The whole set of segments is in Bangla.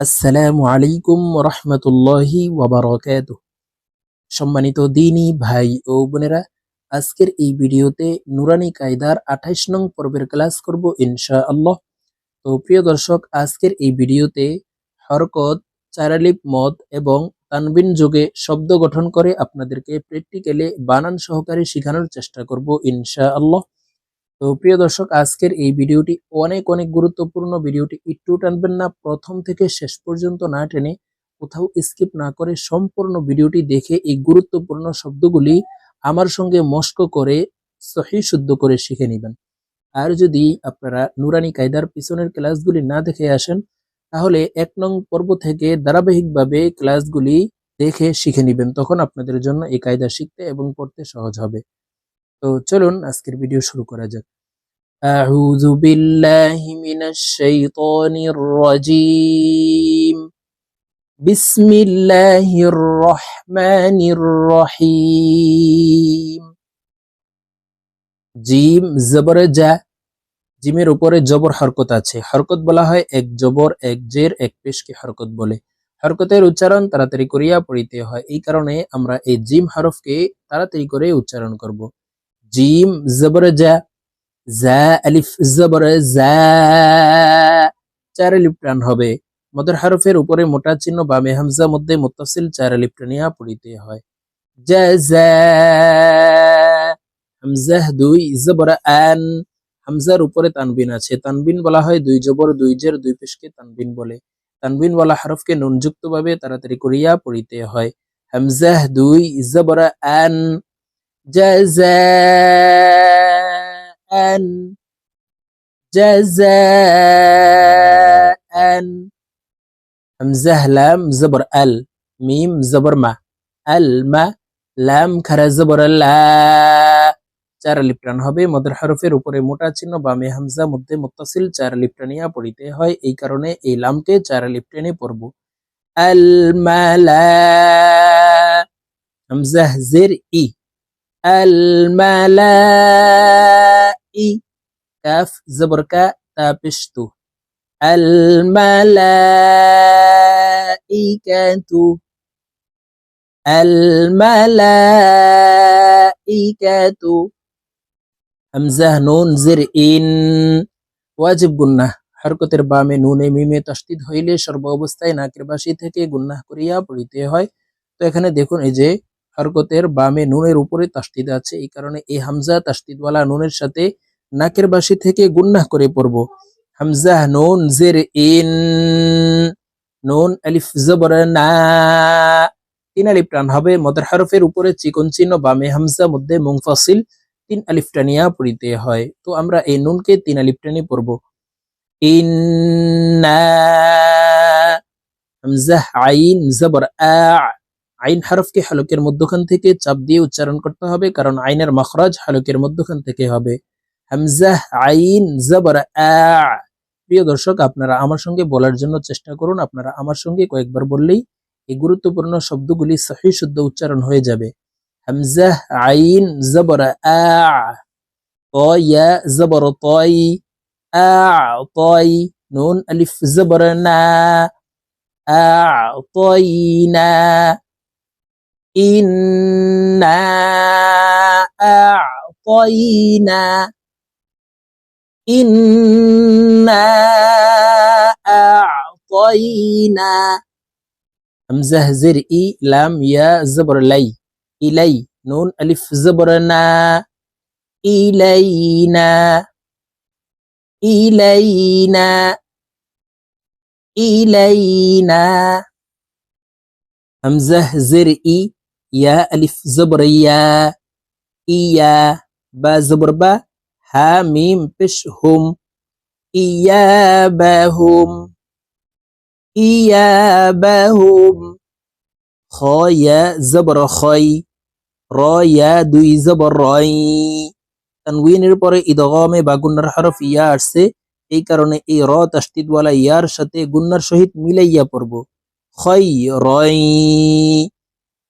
আসসালামু আলাইকুম রহমতুল্লাহি ওয়াবারকাত সম্মানিত দিনী ভাই ও বোনেরা, আজকের এই ভিডিওতে নুরানি কায়দার আঠাইশ নং পর্বের ক্লাস করব ইনশা আল্লাহ তো প্রিয় দর্শক, আজকের এই ভিডিওতে হরকত, চারালিপ মদ এবং তানবিন যোগে শব্দ গঠন করে আপনাদেরকে প্র্যাকটিক্যালে বানান সহকারে শেখানোর চেষ্টা করব ইনশা আল্লাহ তো প্রিয় দর্শক, আজকের এই ভিডিওটি অনেক অনেক গুরুত্বপূর্ণ। ভিডিওটি একটু টানবেন না, প্রথম থেকে শেষ পর্যন্ত না টেনে কোথাও স্কিপ না করে সম্পূর্ণ ভিডিওটি দেখে এই গুরুত্বপূর্ণ শব্দগুলি আমার সঙ্গে মস্ক করে, সহি শুদ্ধ করে শিখে নেবেন। আর যদি আপনারা নুরানি কায়দার পিছনের ক্লাসগুলি না দেখে আসেন, তাহলে এক নং পর্ব থেকে ধারাবাহিকভাবে ক্লাসগুলি দেখে শিখে নেবেন। তখন আপনাদের জন্য এই কায়দা শিখতে এবং পড়তে সহজ হবে। তো চলুন আজকের ভিডিও শুরু করা যাক أعوذ بالله من الشيطان الرجيم بسم الله الرحمن الرحيم জিম জবর যা জিমের উপরে জবর হরকত আছে হরকত বলা হয় এক জবর এক জের এক পেশকে হরকত বলে হরকতের উচ্চারণ তাড়াতাড়ি করিয়া পড়িতে হয় এই কারণে আমরা এই জিম হরফকে তাড়াতাড়ি করে উচ্চারণ করব জিম জবর যা জা আলিফ জবর জা চার আলিফ টান হবে মদের হরফের উপরে মোটা চিহ্ন বামে হামজা মধ্যে মুত্তাসিল চার আলিফ টানিয়া পড়িতে হয় জা জা হামজাহ দুই জবর আন হামজার উপরে তানবিন আছে তানবিন বলা হয় দুই জবর দুই জের দুই পেশকে তানবিন বলে তানবিন বলা হরফকে নুনযুক্ত তাড়াতাড়ি করিয়া পড়িতে হয় হামজাহ দুই জবর আন জাযাআন হামজাহ লাম জবর আল মিম জবর মা আল মা লাম খারা জবর চার লিপ্টান হবে মদের হরফের উপরে মোটা চিহ্ন বামে হামজা মধ্যে মুত্তাসিল চার লিপ্টানিয়া পড়িতে হয়। এই কারণে এই লামকে চার লিপ্টানে পড়ব। আল মালা হামজাহ জের, ই। কা তা পেশতু আল মালাইকাতু আল মালাইকাতু হামজাহ নুন জির ইন ওয়াজিব গুন্নাহ হরকতের বামে নুনে মিমে তসদিদ হইলে সর্ব অবস্থায় নাকের বাসি থেকে গুন্নাহ করিয়া পড়িতে হয় তো এখানে দেখুন এই যে হরকতের বামে নুনের উপরে তাসদিদ আছে। এই কারণে এই হামজা তাসদিদওয়ালা নুনের সাথে নাকের বাসি থেকে গুন্নাহ করে পড়ব। হামজাহ নুন জের ইন, নুন আলিফ জবর না। তিন আলিফ টান হবে, মদের হরফের উপরে চিকন চিহ্ন, বামে হামজা, মধ্যে মুংফাসিল তিন আলিফ টানিয়া পড়িতে হয়। তো আমরা এই নুনকে তিন আলিফ টানি পড়ব। ইন্না হামজাহ আইন জবর আ আইন হারফকে হালকের মধ্যখান থেকে চাপ দিয়ে উচ্চারণ করতে হবে, কারণ আইনের মখরাজ হালকের মধ্যখান থেকে হবে। হামজাহ আইন জবর প্রিয় দর্শক, আপনারা আমার সঙ্গে বলার জন্য চেষ্টা করুন। আপনারা আমার সঙ্গে কয়েকবার বললেই এই গুরুত্বপূর্ণ শব্দগুলি সহি শুদ্ধ উচ্চারণ হয়ে যাবে। হামজাহ আইন জবর আবর তই তয় নুন আলিফ জবর না। আ। তয় না। إنا أعطينا إنا أعطينا همزة زرئي لام يا زبر لي. إلي. نون ألف زبرنا. إلينا. إلينا. إلينا. همزة ইয়া আলিফ জবর ইয়া ইয়া বা জবর বা হা মিম পেশ হুম ইয়া বা হুম ইয়া বা হুম খ ইয়া জবর খই র ইয়া দুই জবর রই তানউইনের পরে ইদগমে বা গুন্নার হরফ ইয়া আসছে এই কারণে এই র তাস্তিদওয়ালা ইয়ার সাথে গুন্নার সহিত মিলাইয়া পড়ব। খই রয়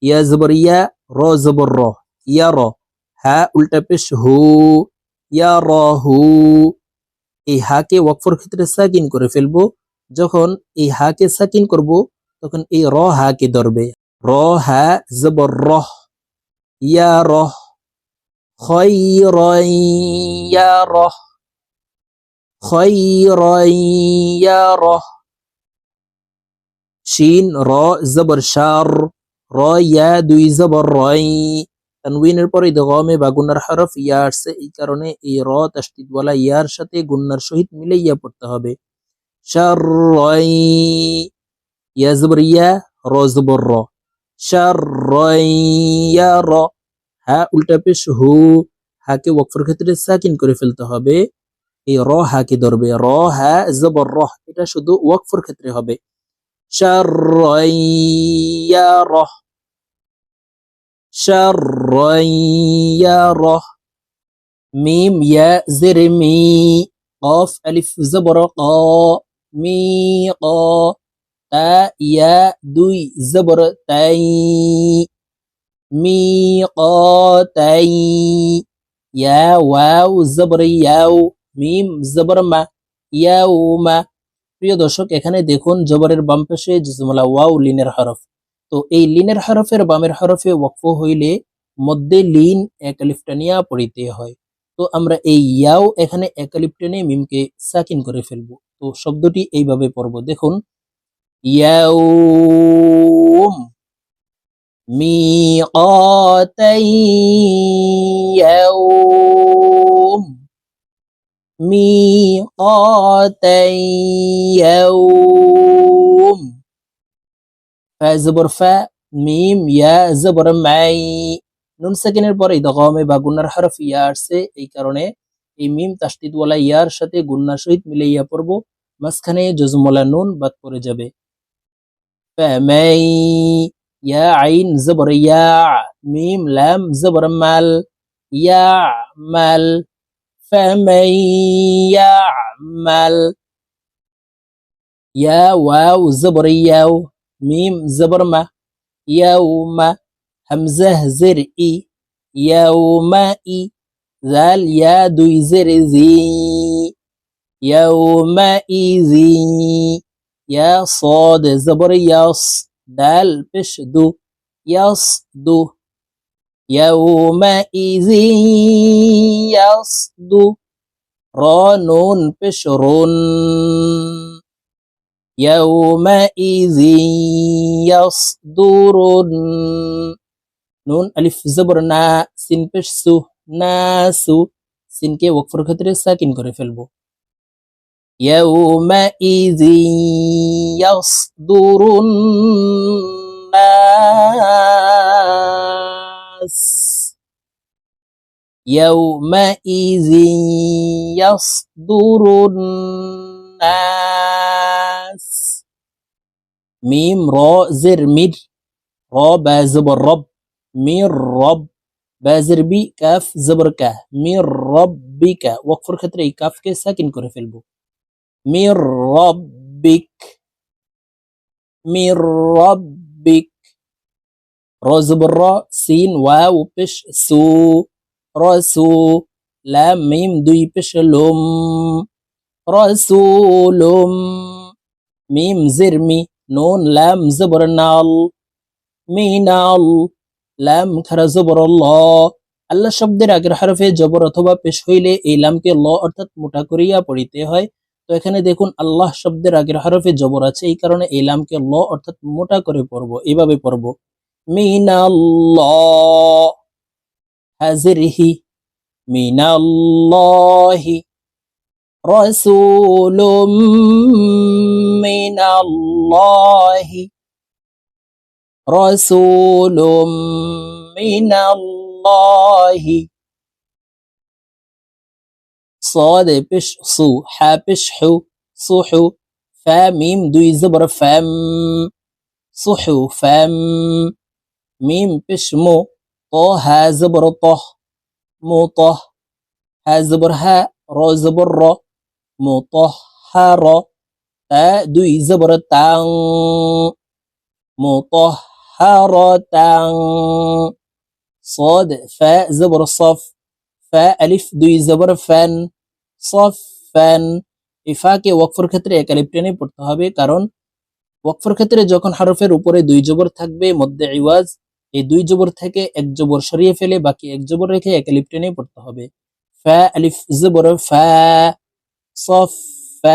ইয়া জবর ইয়া র জবর র ইয়া র হা উল্টা পেশ হু ইয়া র হু এই হাকে ওয়াকফর ক্ষেত্রে সাকিন করে ফেলব যখন এই হাকে সাকিন করব তখন এই র হাকে ধরবে র হা জবর রহ ইয়া খয়রান ইয়া রহ ইয়া রহ শিন র জবর শার র ইয়া দুই জবর পরে ইদগামে বা গুন্নার হরফ ইয়া আসছে, এই কারণে এই র তাসদিদ ওয়ালা ইয়ার সাথে গুন্নার সহিত মিলে ইয়া পড়তে হবে। ইয়া ইয়া, র জবর র। ইয়া, র। উল্টা পেশ হু। হাকে ক্ষেত্রে করে ফেলতে হবে। এই র হাকে ধরবে। র জবর এটা শুধু ক্ষেত্রে হবে। شرا يره. شرا يره. ميم يا زر مي. قاف ألف زبر قا. مي قا. تا يا دوي زبر تاي. مي قا تاي. يا واو زبر ياو. ميم زبر ما. يوم প্রিয় দর্শক, এখানে দেখুন জবরের বাম পাশে জিসমলা ওয়াও লিনের হরফ। তো এই লিনের হরফের বামের হরফে ওয়াকফ হইলে মধ্যে লিন একালিফটানিয়া পড়িতে হয়। তো আমরা এই ইয়াও এখানে একালিফটানে মিমকে সাকিন করে ফেলব। তো শব্দটি এইভাবে পড়ব। দেখুন, ইয়াউম মিকাতাই ইয়াউম ميقاتا يوم ফা জবর ফা মিম ইয়া জবর মাই নুন সেকেন্ডের পরে ইদগমে বা গুন্নার হরফ ইয়া আসছে এই কারণে এই মিম তাসদিদ ওয়ালা ইয়ার সাথে গুন্নার সহিত মিলে ইয়া পড়ব মাঝখানে জজমওয়ালা নুন বাদ পড়ে যাবে ফামাই ইয়া আইন জবর ইয়া মিম লাম জবর মাল ইয়া মাল فمن يعمل يا واو زبر ياو ميم زبر ما يوم همزة زر إي يوم إي ذال يا دوي زر زي يومئذ يا صاد زبر يص دال بش دو يصدو يومئذ يصدو را نون بشرون يومئذ يصدرون নুন আলিফ জবর না সিন পেশ সু না সু সিনকে ওয়াকফর ক্ষেত্রে সাকিন করে ফেলবো يومئذ يصدر الناس الناس يومئذ يصدر الناس ميم را زر مير را با زبر رب مير رب با زر بي كاف زبر كا مير ربك. وقفر خطري. كاف كي ساكن كوري في البو مير ربك. مير ربك. রজবর সিন ওয়াউ পেশ সু রসু লাম মিম দুই পেশ লোম রসুলুম মিম জিরমি নুন লাম জবর নাল মিনাল লাম খারা জবর ল আল্লাহ শব্দের আগের হরফে জবর অথবা পেশ হইলে এই লামকে ল অর্থাৎ মোটা করিয়া পড়িতে হয়। তো এখানে দেখুন, আল্লাহ শব্দের আগের হরফে জবর আছে, এই কারণে এই লামকে ল অর্থাৎ মোটা করে পড়ব, এইভাবে পড়ব। من الله. هزره من الله. رسول من الله. رسول من الله. صاد بش صو حا بش حو صحو فاميم دوي زبر فم صحو فم মিম পেশ মো ত হা জবর তহ মো তহ হা জবর হা র জবর র মো তহ হা র তা দুই জবর তাং মো তহ হা র তাং صاد فاء زبر صف فاء ألف দুই জবর فن صفا এই ফাকে ওয়াকফর ক্ষেত্রে একালিপ টেনে পড়তে হবে কারণ ওয়াকফর ক্ষেত্রে যখন হরফের উপরে দুই জবর থাকবে মধ্যে ইওয়াজ এই দুই জবর থেকে এক জবর সরিয়ে ফেলে বাকি এক জবর রেখে একালিপ টেনে পড়তে হবে ফা আলিফ জবর ফা صف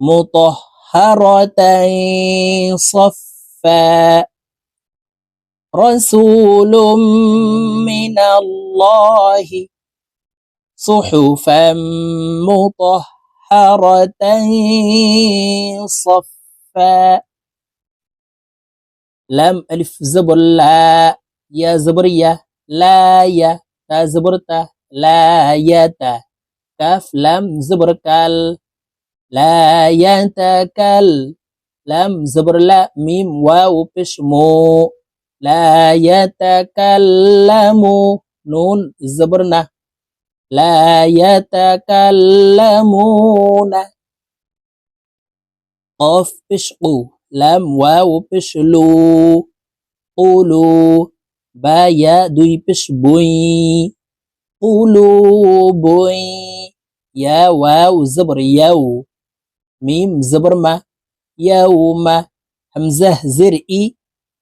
مطهرة صفا رسول من الله صحفا مطهرة صفا لام ألف زبر لا يا زبرية لا يا تا زبرتا لا يا تا. كاف لام زبر كال لا يتكل لام زبر لا ميم واو بش مو. لا يتكلم نون زبرنا لا يتكلمون قاف লাম ওয়াও পেশ লো ওলো বা ইয়া দুই পেশ বই উলো বই ইয়া ওয়াও জবর ইয়াও মিম জবর মা ইয়াও মা হামজা জের ই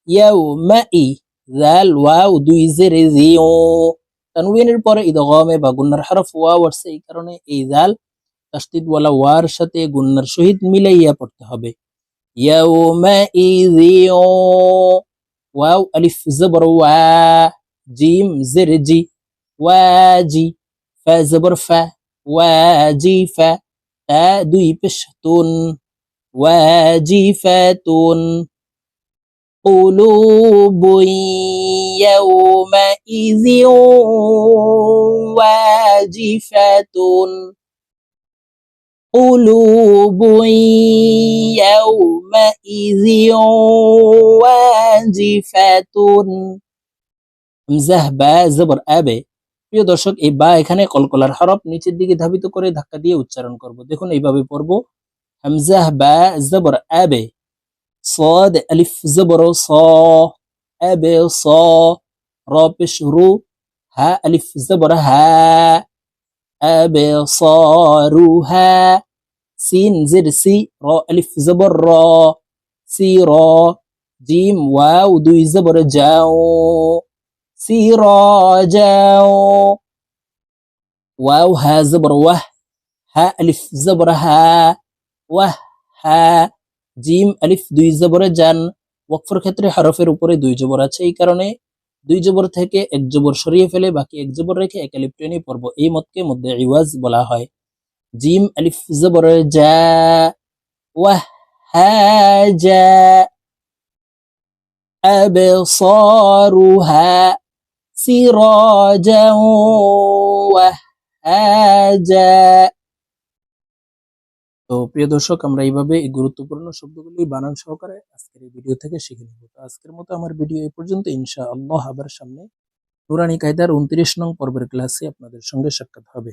ইয়াও মা ই জাল ওয়াও দুই জের জিও তানওয়িনের পরে ইদগমে বা গুন্নার হরফ ওয়াও আসছে এই কারণে এই জাল তাসদিদ ওয়ালা ওয়ার সাথে গুন্নার সহিত মিলাইয়া পড়তে হবে يومئذ واو ألف زبر وا جيم زرجي واجي فا زبر فا واجي فا تا دوي بشتون واجفتون قلوب يومئذ واجفة قلوب يومئذ واجفة হামজাহ বা জবর আবে প্রিয় দর্শক এই বা এখানে কলকলার হরফ নিচের দিকে ধাবিত করে ধাক্কা দিয়ে উচ্চারণ করব দেখুন এইভাবে পড়ব হামজাহ বা জবর আবে صاد ألف زبر صا أب صا را পেশ রু হা ألف زبر ها أبصارها سين زر سي را ألف زبر را سيرا جيم واو دوي زبر جاو سراجا واو ها زبر وه ها ألف زبر ها وه হা জিম আলিফ দুই জবর জান ওয়াকফর ক্ষেত্রে হরফের উপরে দুই জবর আছে এই কারণে দুই জবর থেকে এক জবর সরিয়ে ফেলে বাকি এক জবর রেখে এক আলিফ টেনে পড়ব এই মতকে মধ্যে ইওয়াজ বলা হয় জিম আলিফ জবর জা ওয়াহ হা জা أبصارها سراجا وهاجا তো প্রিয় দর্শক আমরা এইভাবে এই গুরুত্বপূর্ণ শব্দগুলি বানান সহকারে আজকের এই ভিডিও থেকে শিখে নেব তো আজকের মতো আমার ভিডিও এই পর্যন্ত ইনশা আল্লাহ আবার সামনে নুরানি কায়দার উনত্রিশ নং পর্বের ক্লাসে আপনাদের সঙ্গে সাক্ষাৎ হবে